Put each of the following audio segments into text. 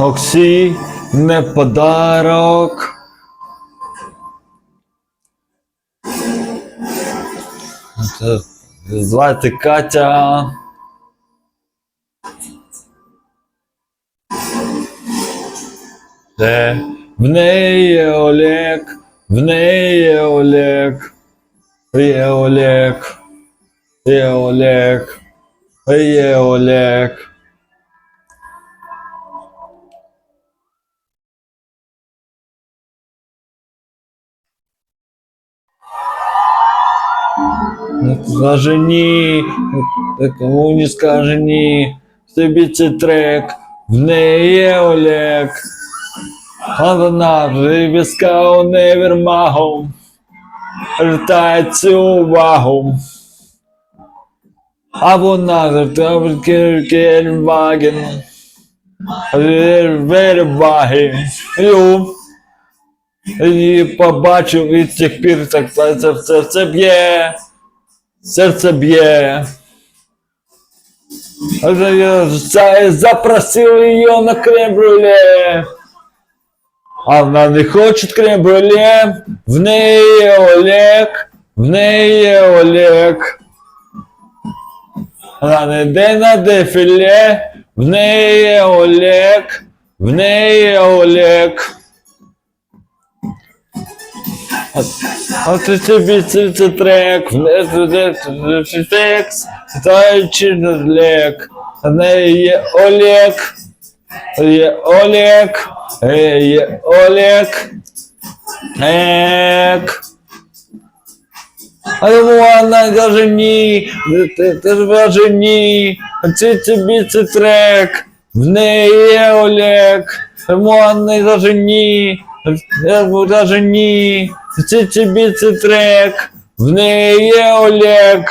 Оксі не подарок. Звати Катя. Де в неї є Олег, в неї є Олег, є Олег, є Олег, є Олег. Ну, Скажи ні, Та кому не скаже ні, тобі це трек, в неї є Олег. А вона вже візка універмагом, вертає цю увагу. А вона завтра Кельваген, Верваги. І побачив і з тих пір так це серце б'є, серце б'є. Запросил ее на крем-брюле. А вона не хоче крем-брюле. В неї Олег, в неї Олег. Вона не йде на дефіле, в неї Олег, в неї Олег. А, а ти тобі це, трек, це текст, читаючи лек. В неї є Олег, є Олег, е, є Олег, Ек. А йому вона каже ні, ти, ж каже ні, а це тобі це трек, в неї є Олег, йому вона каже ні, я каже ні, це трек, в неї є Олег.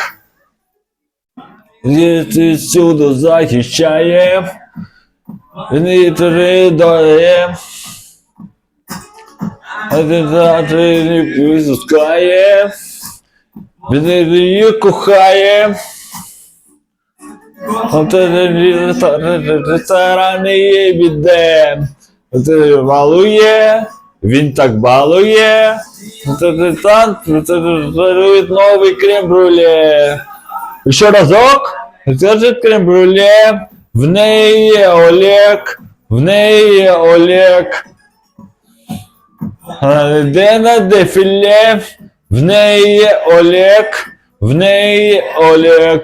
І ти всюди захищає, він і ридає, а ти не випускає. Він її кохає. Ресторани її біде. Це балує, він так балує. Це дарує новий крем-брюле. Ще разок. Ж крем-брюле. В неї є Олег, в неї є Олег. Де на дефіле, в неї є Олег, в неї є Олег.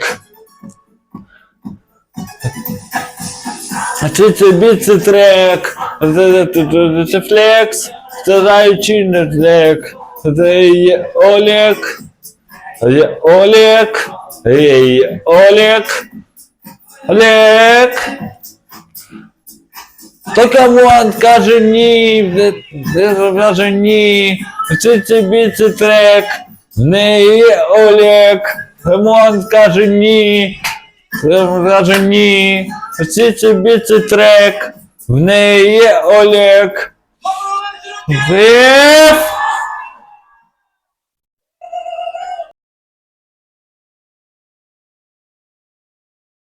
А це це трек, це, це, це флекс, не трек, це є Олег, є Олег, Олег, Олег. То кому он каже ні, каже ні, це тобі це трек, в неї є Олег, кому он каже ні, каже ні, це тобі це трек, в неї є Олег. this